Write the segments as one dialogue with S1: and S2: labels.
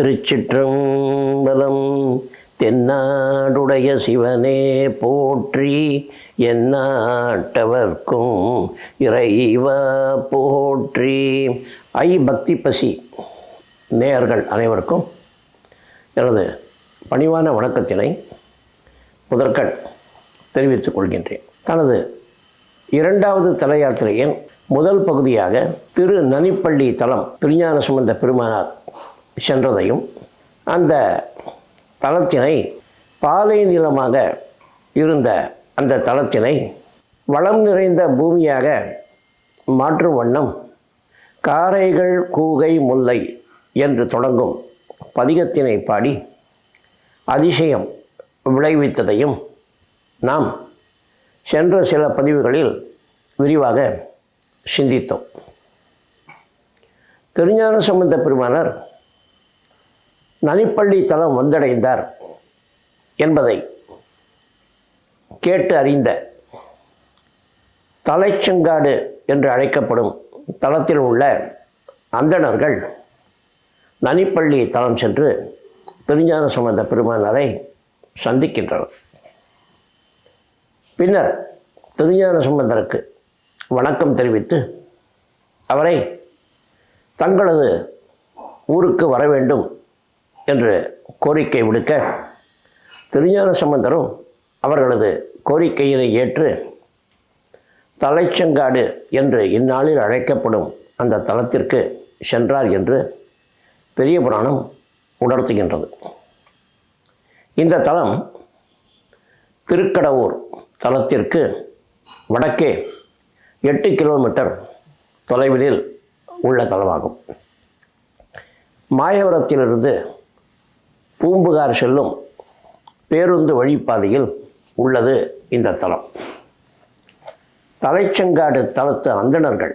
S1: திருச்சிற்றம்பலம் தென்னாடுடைய சிவனே போற்றி என்னாட்டவர்க்கும் இறைவா போற்றி. ஐ பக்தி பசி நேயர்கள் அனைவருக்கும் எனது பணிவான வணக்கத்தினை முதற்கண் தெரிவித்துக் கொள்கின்றேன். தனது இரண்டாவது தல யாத்திரையின் முதல் பகுதியாக திரு நனிப்பள்ளி தலம் திருஞான சுமந்த பெருமானார் சென்றதையும் அந்த தளத்தினை பாலை நிலமாக இருந்த அந்த தளத்தினை வளம் நிறைந்த பூமியாக மாற்றும் வண்ணம் காரைகள் கூகை முல்லை என்று தொடங்கும் பதிகத்தினை பாடி அதிசயம் விளைவித்ததையும் நாம் சென்ற சில பதிவுகளில் விரிவாக சிந்தித்தோம். திருஞான சம்பந்த பெருமானார் நனிப்பள்ளி தலம் வந்தடைந்தார் என்பதை கேட்டு அறிந்த தலைச்செங்காடு என்று அழைக்கப்படும் தளத்தில் உள்ள அந்தணர்கள் நனிப்பள்ளி தலம் சென்று திருஞான சம்பந்த பெருமானாரை சந்திக்கின்றனர். பின்னர் திருஞான சம்பந்தருக்கு வணக்கம் தெரிவித்து அவரை தங்களது ஊருக்கு வர வேண்டும் என்று கோரிக்கை விடுக்க திருஞான சம்பந்தரும் அவர்களது கோரிக்கையினை ஏற்று தலைச்செங்காடு என்று இந்நாளில் அழைக்கப்படும் அந்த தலத்திற்கு சென்றார் என்று பெரிய புராணம் உணர்த்துகின்றது. இந்த தலம் திருக்கடவூர் தலத்திற்கு வடக்கே எட்டு கிலோமீட்டர் தொலைவில் உள்ள தலமாகும். மாயவரத்திலிருந்து பூம்புகார் செல்லும் பேருந்து வழிப்பாதையில் உள்ளது இந்த தலம். தலைச்செங்காடு தளத்து அந்தணர்கள்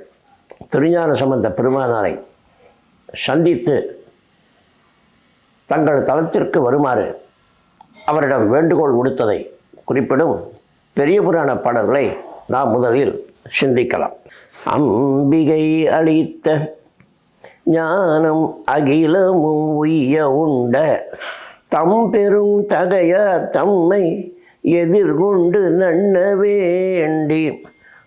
S1: திருஞான சம்பந்த பெருமானாரை சந்தித்து தங்கள் தலத்திற்கு வருமாறு அவரிடம் வேண்டுகோள் விடுத்ததை குறிப்பிடும் பெரிய புராண பாடல்களை நாம் முதலில் சிந்திக்கலாம். அம்பிகை அளித்த ஞானம் அகிலமும் உய்ய உண்ட தம் பெரும் தகையார் தம்மை எதிர்கொண்டு நன்ன வேண்டி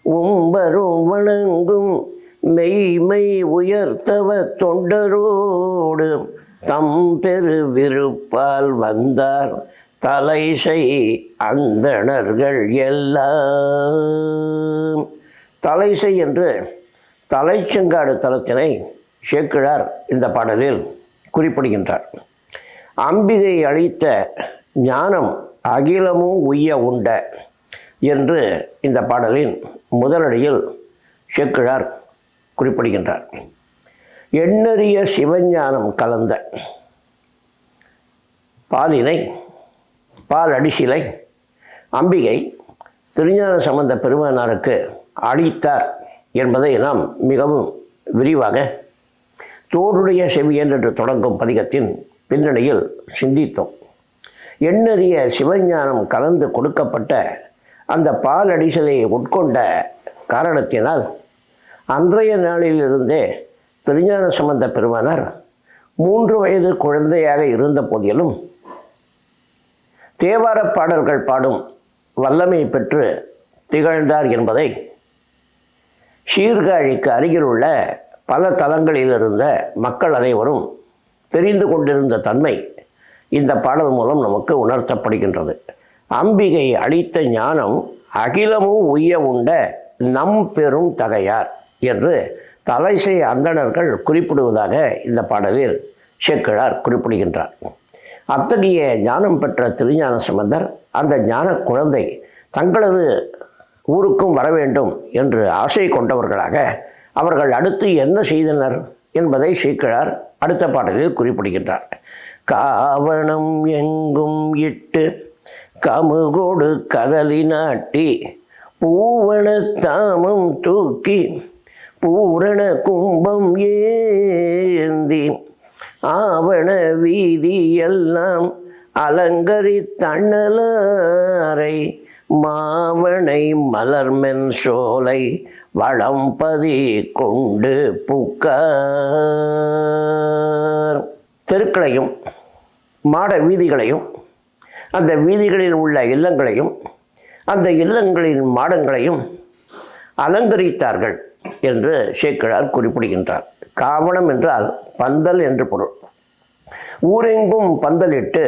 S1: உம்பரும் வணங்கும் மெய்மை உயர்த்தவ தொண்டரோடு தம் பெரு விருப்பால் வந்தார் தலைசை அந்தணர்கள் எல்லாம். தலைசை என்று தலைச்செங்காடு தலத்தினை சேக்கிழார் இந்த பாடலில் குறிப்பிடுகின்றார். அம்பிகை அளித்த ஞானம் அகிலமும் உய்ய உண்ட என்று இந்த பாடலின் முதலடியில் செக்கிழார் குறிப்பிடுகின்றார். எண்ணறிய சிவஞானம் கலந்த பாலினை பால் அடிசிலை அம்பிகை திருஞான சம்பந்த பெருமானாருக்கு அளித்தார் என்பதை நாம் மிகவும் விரிவாக தோடுடைய செவியன் என்று தொடங்கும் பதிகத்தின் பின்னணியில் சிந்தித்தோம். எண்ணறிய சிவஞானம் கலந்து கொடுக்கப்பட்ட அந்த பால் அடிசலை உட்கொண்ட காரணத்தினால் அன்றைய நாளிலிருந்தே திருஞான சம்பந்த பெருமானார் மூன்று வயது குழந்தையாக இருந்த போதிலும் தேவார பாடல்கள் பாடும் வல்லமை பெற்று திகழ்ந்தார் என்பதை சீர்காழிக்கு அருகிலுள்ள பல தலங்களில் இருந்த மக்கள் அனைவரும் தெரிந்து கொண்டிருந்த தன்மை இந்த பாடல் மூலம் நமக்கு உணர்த்தப்படுகின்றது. அம்பிகை அளித்த ஞானம் அகிலமும் உய்ய உண்ட நம் பெரும் தகையார் என்று தலைசை அந்தணர்கள் குறிப்பிடுவதாக இந்த பாடலில் சேக்கிழார் குறிப்பிடுகின்றார். அத்தகைய ஞானம் பெற்ற திருஞான சம்பந்தர் அந்த ஞான குழந்தை தங்களது ஊருக்கும் வர வேண்டும் என்று ஆசை கொண்டவர்களாக அவர்கள் அடுத்து என்ன செய்தனர்? என்பதை சேக்கிழார் அடுத்த பாடலில் குறிப்பிடுகின்றார். காவணம் எங்கும் இட்டு கமுகோடு கதலி நாட்டி பூவன தாமம் தூக்கி பூரண கும்பம் ஏந்தி ஆவண வீதி எல்லாம் அலங்கரித்தண்ணலாரை மாவனை மலர்மென் சோலை வளம்பதி கொண்டு புக்க தெருக்களையும் மாட வீதிகளையும் அந்த வீதிகளில் உள்ள இல்லங்களையும் அந்த இல்லங்களின் மாடங்களையும் அலங்கரித்தார்கள் என்று சேக்கிழார் குறிப்பிடுகின்றார். காவணம் என்றால் பந்தல் என்று பொருள். ஊரெங்கும் பந்தலிட்டு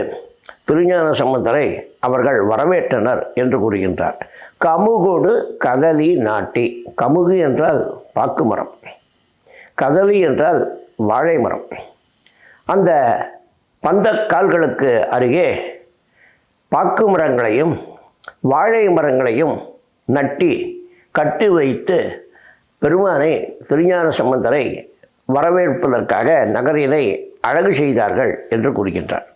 S1: திருஞான சம்பந்தரை அவர்கள் வரவேற்றனர் என்று கூறுகின்றார். கமுகோடு கதலி நாட்டி கமுகு என்றால் பாக்கு மரம் கதலி என்றால் வாழை மரம் அந்த பந்தக்கால்களுக்கு அருகே பாக்கு மரங்களையும் வாழை மரங்களையும் நட்டி கட்டி வைத்து பெருமானை திருஞான சம்பந்தரை வரவேற்பதற்காக நகரினை அழகு செய்தார்கள் என்று கூறுகின்றார்.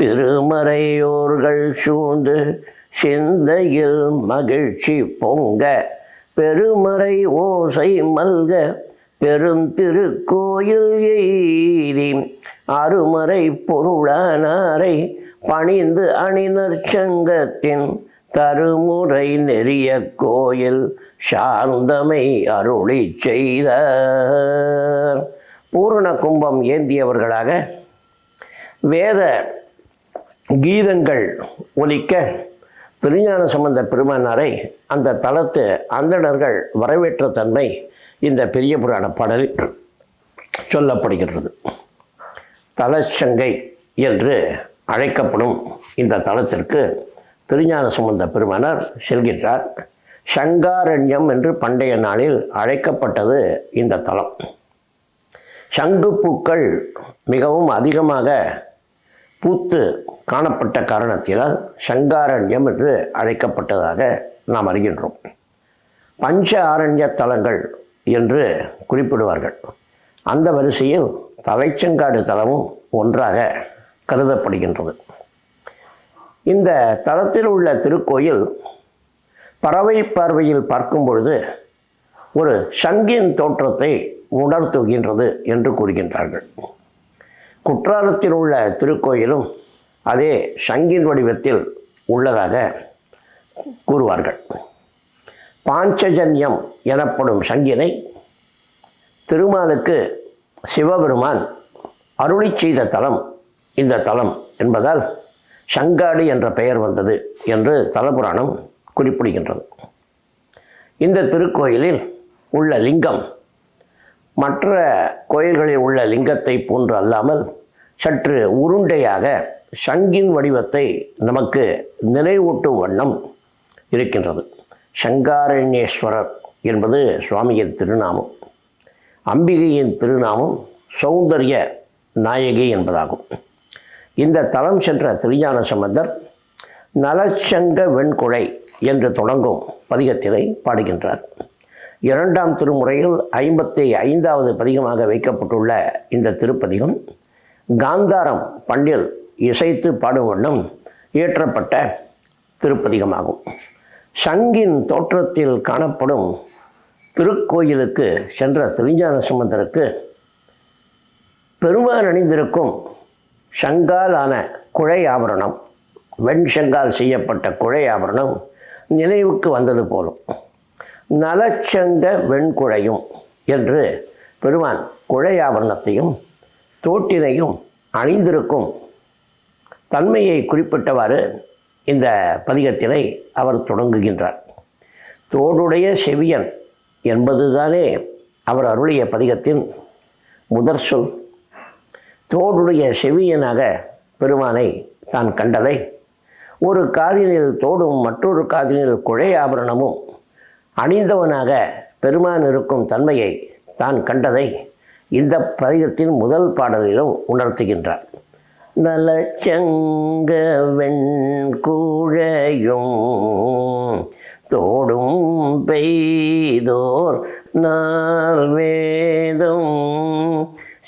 S1: திருமறையோர்கள் சூழ்ந்து சிந்தையில் மகிழ்ச்சி பொங்க. பெருமறை ஓசை மல்க பெருந்திருக்கோயில் எய்தி. அருமறை பொருளானாரை பணிந்து அணினர் சங்கத்தின் தருமுறை நெறிய கோயில் சார்ந்தமை அருளி செய்த பூரண கும்பம் ஏந்தியவர்களாக வேத கீதங்கள் ஒலிக்க திருஞான சம்பந்த பெருமானாரை அந்த தளத்து அந்தணர்கள் வரவேற்ற தன்மை இந்த பெரிய புராண பாடலில் சொல்லப்படுகின்றது. தலச்சங்கை என்று அழைக்கப்படும் இந்த தலத்திற்கு திருஞான சம்பந்த பெருமானார் செல்கின்றார். சங்காரண்யம் என்று பண்டைய நாளில் அழைக்கப்பட்டது இந்த தலம். சங்குப்பூக்கள் மிகவும் அதிகமாக பூத்து காணப்பட்ட காரணத்தினால் சங்காரண்யம் என்று அழைக்கப்பட்டதாக நாம் அறிகின்றோம். பஞ்ச ஆரண்ய தலங்கள் என்று குறிப்பிடுவார்கள். அந்த வரிசையில் தலைச்செங்காடு தலமும் ஒன்றாக கருதப்படுகின்றது. இந்த தலத்தில் உள்ள திருக்கோயில் பறவை பார்வையில் பார்க்கும் பொழுது ஒரு சங்கின் தோற்றத்தை உணர்த்துகின்றது என்று கூறுகின்றார்கள். குற்றாலத்தில் உள்ள திருக்கோயிலும் அதே சங்கின் வடிவத்தில் உள்ளதாக கூறுவார்கள். பாஞ்சஜன்யம் எனப்படும் சங்கினை திருமாலுக்கு சிவபெருமான் அருளி செய்த தலம் இந்த தலம் என்பதால் சங்காடு என்ற பெயர் வந்தது என்று தலபுராணம் குறிப்பிடுகின்றது. இந்த திருக்கோயிலில் உள்ள லிங்கம் மற்ற கோயில்களில் உள்ள லிங்கத்தை போன்று அல்லாமல் சற்று உருண்டையாக சங்கின் வடிவத்தை நமக்கு நினைவூட்டும் வண்ணம் இருக்கின்றது. சங்காரண்யேஸ்வரர் என்பது சுவாமியின் திருநாமம். அம்பிகையின் திருநாமம் சௌந்தரிய நாயகி என்பதாகும். இந்த தலம் சென்ற திருஞான சம்பந்தர் நலச்சங்க வெண்குழை என்று தொடங்கும் பதிகத்தினை பாடுகின்றார். இரண்டாம் திருமுறையில் ஐம்பத்தி ஐந்தாவது பதிகமாக வைக்கப்பட்டுள்ள இந்த திருப்பதிகம் காந்தாரம் பண்டில் இசைத்து பாடும் வண்ணம் இயற்றப்பட்ட திருப்பதிகமாகும். சங்கின் தோற்றத்தில் காணப்படும் திருக்கோயிலுக்கு சென்ற திருஞான சம்பந்தருக்கு பெருமான் அணிந்திருக்கும் சங்காலான குழை ஆபரணம் வெண் செங்கால் செய்யப்பட்ட குழை ஆபரணம் நினைவுக்கு வந்தது போலும். நலச்சங்க வெண்குழையும் என்று பெருமான் குழையாபரணத்தையும் தோட்டினையும் அணிந்திருக்கும் தன்மையை குறிப்பிட்டவாறு இந்த பதிகத்தினை அவர் தொடங்குகின்றார். தோடுடைய செவியன் என்பதுதானே அவர் அருளிய பதிகத்தின் முதற் சொல். தோடுடைய செவியனாக பெருமானை தான் கண்டதை. ஒரு காதினில் தோடும் மற்றொரு காதினில் குழை ஆபரணமும் அணிந்தவனாக பெருமான் இருக்கும் தன்மையை தான் கண்டதை இந்த பதிகத்தின் முதல் பாடலிலும் உணர்த்துகின்றார். நலச்சங்க வெண்கூழையும் தோடும் பெய்தோர் நாள் வேதம்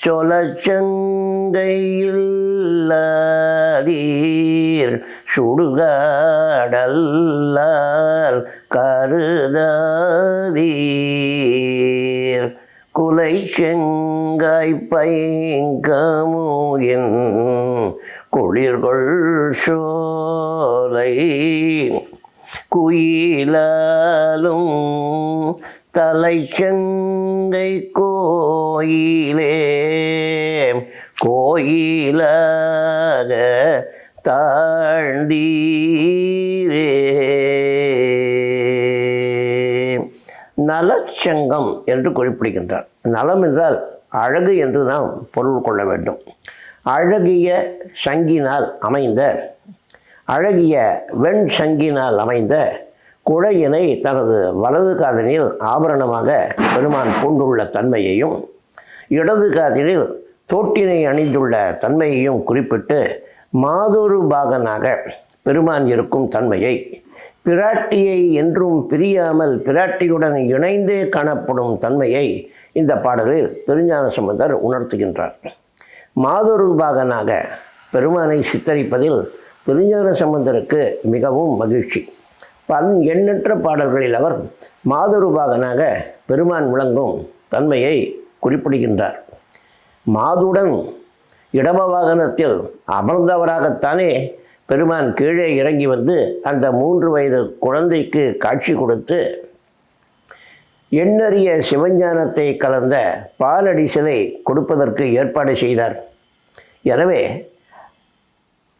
S1: சொலச்சங்கையில்லாதீர். சுடுகாடல்லால் கருதாதீர். குலை செங்காய் பைங்கமுகின் குளிர்கொள் சோலை. குயிலாலும் தலைச்சங்கை கோயிலே கோயிலாக தாழ்ந்தீரே நலச்சங்கம் என்று குறிப்பிடுகின்றார். நலம் என்றால் அழகு என்று நாம் பொருள் கொள்ள வேண்டும். அழகிய சங்கினால் அமைந்த அழகிய வெண் சங்கினால் அமைந்த குழையினை தனது வலது காதலில் ஆபரணமாக பெருமான் பூண்டுள்ள தன்மையையும் இடது காதலில் தோட்டினை அணிந்துள்ள தன்மையையும் குறிப்பிட்டு மாதொரு பாகனாக பெருமான் இருக்கும் தன்மையை பிராட்டியை என்றும் பிரியாமல் பிராட்டியுடன் இணைந்தே காணப்படும் தன்மையை இந்த பாடலில் திருஞான சம்பந்தர் உணர்த்துகின்றார். மாதொரு பாகனாக பெருமானை சித்தரிப்பதில் திருஞான சம்பந்தருக்கு மிகவும் மகிழ்ச்சி. பல் எண்ணற்ற பாடல்களில் அவர் மாதுருபாகனாக பெருமான் விளங்கும் தன்மையை குறிப்பிடுகின்றார். மாதுடன் இடம வாகனத்தில் அமர்ந்தவராகத்தானே பெருமான் கீழே இறங்கி வந்து அந்த மூன்று வயது குழந்தைக்கு காட்சி கொடுத்து எண்ணறிய சிவஞானத்தை கலந்த பாலடி சிலை கொடுப்பதற்கு ஏற்பாடு செய்தார். எனவே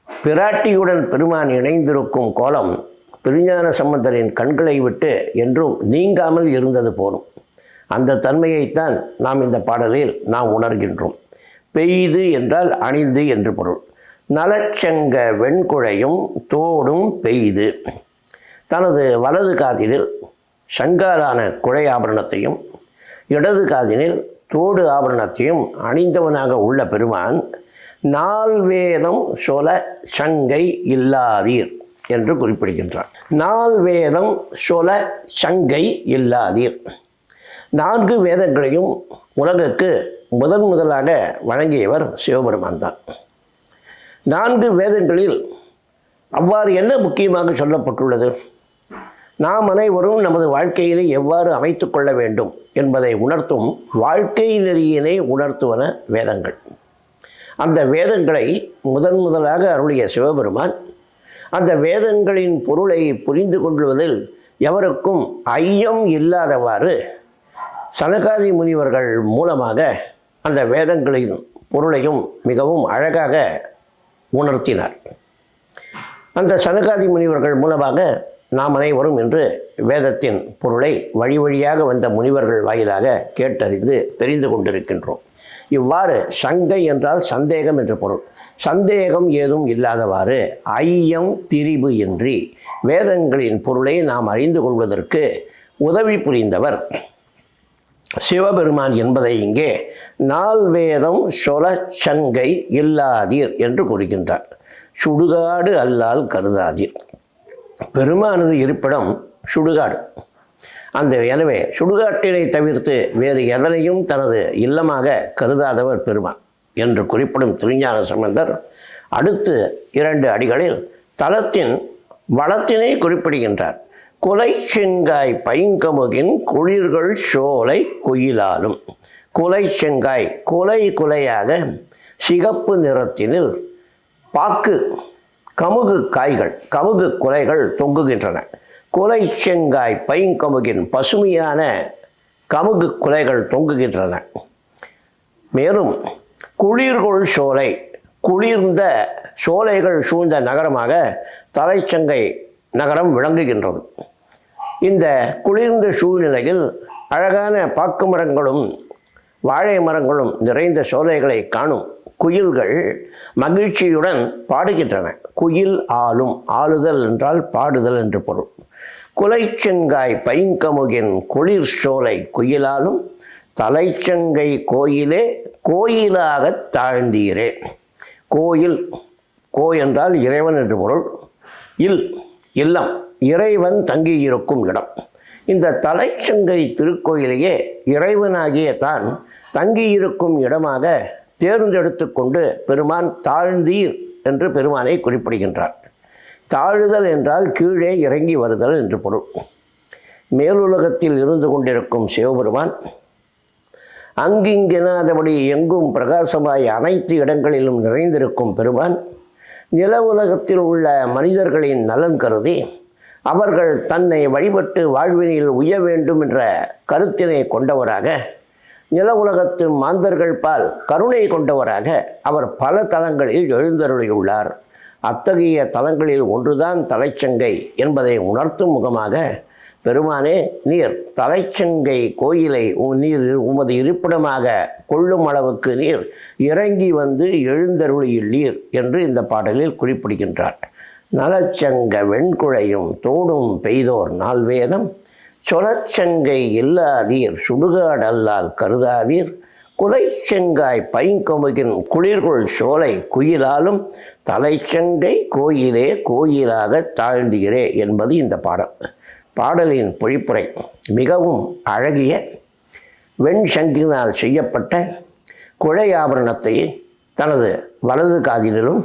S1: பிராட்டியுடன் பெருமான் இணைந்திருக்கும் கோலம் திருஞான சம்பந்தரின் கண்களை விட்டு என்றும் நீங்காமல் இருந்தது போலும். அந்த தன்மையைத்தான் நாம் இந்த பாடலில் நாம் உணர்கின்றோம். பெய்து என்றால் அணிந்து என்று பொருள். நலச்செங்க வெண்குழையும் தோடும் பெய்து. தனது வலது காதினில் சங்காலான குழை ஆபரணத்தையும் இடது காதினில் தோடு ஆபரணத்தையும் அணிந்தவனாக உள்ள பெருமான் நால்வேதம் சொல சங்கை இல்லாதீர் என்று குறிப்பிடுகின்றார். நால் வேதம் சொல சங்கை இல்லாதீர். நான்கு வேதங்களையும் உலகுக்கு முதன் முதலாக வழங்கியவர் சிவபெருமான் தான். நான்கு வேதங்களில் அவ்வாறு என்ன முக்கியமாக சொல்லப்பட்டுள்ளது? நாம் அனைவரும் நமது வாழ்க்கையினை எவ்வாறு அமைத்து கொள்ள வேண்டும் என்பதை உணர்த்தும் வாழ்க்கை நெறியினை உணர்த்துவன வேதங்கள். அந்த வேதங்களை முதன் முதலாக அருளிய சிவபெருமான் அந்த வேதங்களின் பொருளை புரிந்து கொள்வதில் எவருக்கும் ஐயம் இல்லாதவாறு சனகாதி முனிவர்கள் மூலமாக அந்த வேதங்களின் பொருளையும் மிகவும் அழகாக உணர்த்தினார். அந்த சனகாதி முனிவர்கள் மூலமாக நாம் அனைவரும் இன்று வேதத்தின் பொருளை வழி வழியாக வந்த முனிவர்கள் வாயிலாக கேட்டறிந்து தெரிந்து கொண்டிருக்கின்றோம். இவ்வாறு சங்கை என்றால் சந்தேகம் என்று பொருள். சந்தேகம் ஏதும் இல்லாதவாறு ஐயம் திரிபு இன்றி வேதங்களின் பொருளை நாம் அறிந்து கொள்வதற்கு உதவி புரிந்தவர். சிவபெருமான் என்பதை இங்கே நால்வேதம் சொல சங்கை இல்லாதீர் என்று கூறுகின்றார். சுடுகாடு அல்லால் கருதாதீர். பெருமானது இருப்பிடம் சுடுகாடு. அந்த எனவே சுடுகாட்டினை தவிர்த்து வேறு எதனையும் தனது இல்லமாக கருதாதவர் பெருமான் என்று குறிப்பிடும் திருஞான சம்பந்தர் அடுத்து இரண்டு அடிகளில் தலத்தின் வளத்தினை குறிப்பிடுகின்றார். குலை செங்காய் பைங்கமுகின் குளிர்கள் சோலை குயிலாலும். குலை செங்காய் குலை குலையாக சிகப்பு நிறத்தினில் பாக்கு கமுகு காய்கள் கமுகு குலைகள் தொங்குகின்றன. குலை செங்காய் பைங்கமுகின் பசுமையான கமுகு குலைகள் தொங்குகின்றன. மேலும் குளிர்கொள் சோலை குளிர்ந்த சோலைகள் சூழ்ந்த நகரமாக தலைச்சங்கை நகரம் விளங்குகின்றது. இந்த குளிர்ந்த சூழ்நிலையில் அழகான பாக்கு மரங்களும் வாழை மரங்களும் நிறைந்த சோலைகளை காணும் குயில்கள் மகிழ்ச்சியுடன் பாடுகின்றன. குயில் ஆளும் ஆளுதல் என்றால் பாடுதல் என்று பொருள். குலைச்செங்காய் பைங்கமுகின் குளிர் சோலை குயிலாலும் தலைச்சங்கை கோயிலே கோயிலாக தாழ்ந்தீரே. கோயில் கோ என்றால் இறைவன் என்று பொருள். இல் இல்லம் இறைவன் தங்கியிருக்கும் இடம். இந்த தலைச்சங்கை திருக்கோயிலையே இறைவனாகிய தான் தங்கியிருக்கும் இடமாக தேர்ந்தெடுத்து கொண்டு பெருமான் தாழ்ந்தீர் என்று பெருமானை குறிப்பிடுகின்றார். தாழுதல் என்றால் கீழே இறங்கி வருதல் என்று பொருள். மேலுலகத்தில் இருந்து கொண்டிருக்கும் சிவபெருமான் அங்கிங்கெனாதபடி எங்கும் பிரகாசமாய் அனைத்து இடங்களிலும் நிறைந்திருக்கும் பெருமான் நில உலகத்தில் உள்ள மனிதர்களின் நலன் கருதி அவர்கள் தன்னை வழிபட்டு வாழ்வினில் உய வேண்டும் என்ற கருத்தினை கொண்டவராக நில உலகத்து மாந்தர்கள் பால் கருணை கொண்டவராக அவர் பல தலங்களில் எழுந்தருளியுள்ளார். அத்தகைய தலங்களில் ஒன்றுதான் தலைச்சங்கை என்பதை உணர்த்தும் முகமாக பெருமானே நீர் தலைச்சங்கை கோயிலை நீர் உமது இருப்பிடமாக கொள்ளும் அளவுக்கு நீர் இறங்கி வந்து எழுந்தருளியுள்ளீர் என்று இந்த பாடலில் குறிப்பிடுகின்றார். நலச்சங்க வெண்குழையும் தோடும் பெய்தோர் நால்வேதம் சொலச்சங்கை இல்லாதீர் சுடுகாடல்லால் கருதாதீர் குலைச்செங்காய் பைங்கமுகின் குளிர்கொள் சோலை குயிலாலும் தலைச்சங்கை கோயிலே கோயிலாக தாழ்ந்துகிறே என்பது இந்த பாடல். பாடலின் பொழிப்புரை மிகவும் அழகிய வெண் சங்கினால் செய்யப்பட்ட குழை ஆபரணத்தை தனது வலது காதினிலும்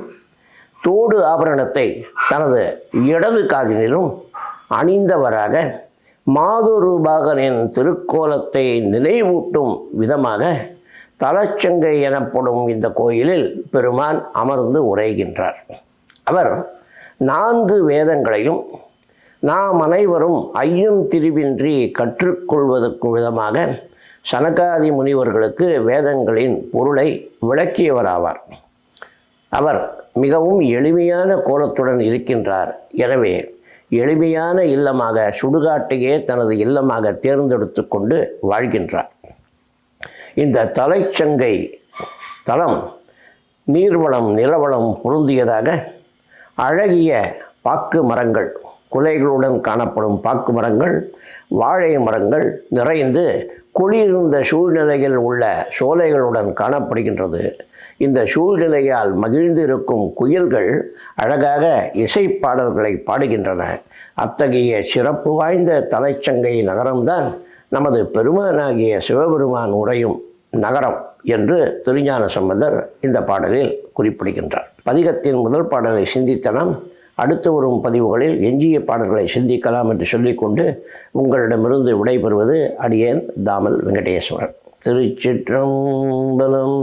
S1: தோடு ஆபரணத்தை தனது இடது காதினிலும் அணிந்தவராக மாதுரூபாகனின் திருக்கோலத்தை நினைவூட்டும் விதமாக தலச்சங்கை எனப்படும் இந்த கோயிலில் பெருமான் அமர்ந்து உரைகின்றார். அவர் நான்கு வேதங்களையும் நாம் அனைவரும் ஐயம் திரிவின்றி கற்றுக்கொள்வதற்கு விதமாக சனகாதி முனிவர்களுக்கு வேதங்களின் பொருளை விளக்கியவராவார். அவர் மிகவும் எளிமையான கோலத்துடன் இருக்கின்றார். எனவே எளிமையான இல்லமாக சுடுகாட்டையே தனது இல்லமாக தேர்ந்தெடுத்து கொண்டு வாழ்கின்றார். இந்த தலைச்சங்கை தலம் நீர்வளம் நிலவளம் பொருந்தியதாக அழகிய பாக்கு மரங்கள் குலைகளுடன் காணப்படும் பாக்கு மரங்கள் வாழை மரங்கள் நிறைந்து குளிர்ந்த சூழ்நிலையில் உள்ள சோலைகளுடன் காணப்படுகின்றது. இந்த சூழ்நிலையால் மகிழ்ந்திருக்கும் குயில்கள் அழகாக இசைப்பாடல்களை பாடுகின்றன. அத்தகைய சிறப்பு வாய்ந்த தலைச்சங்கை நகரம்தான் நமது பெருமானாகிய சிவபெருமான் உரையும் நகரம் என்று திருஞான சம்பந்தர் இந்த பாடலில் குறிப்பிடுகின்றார். பதிகத்தின் முதல் பாடலை சிந்தித்தனம் அடுத்து வரும் பதிவுகளில் எஞ்சிய பாடல்களை சிந்திக்கலாம் என்று சொல்லிக்கொண்டு உங்களிடமிருந்து விடைபெறுவது அடியேன் தாமல் வெங்கடேஸ்வரன். திருச்சிற்றம்பலம்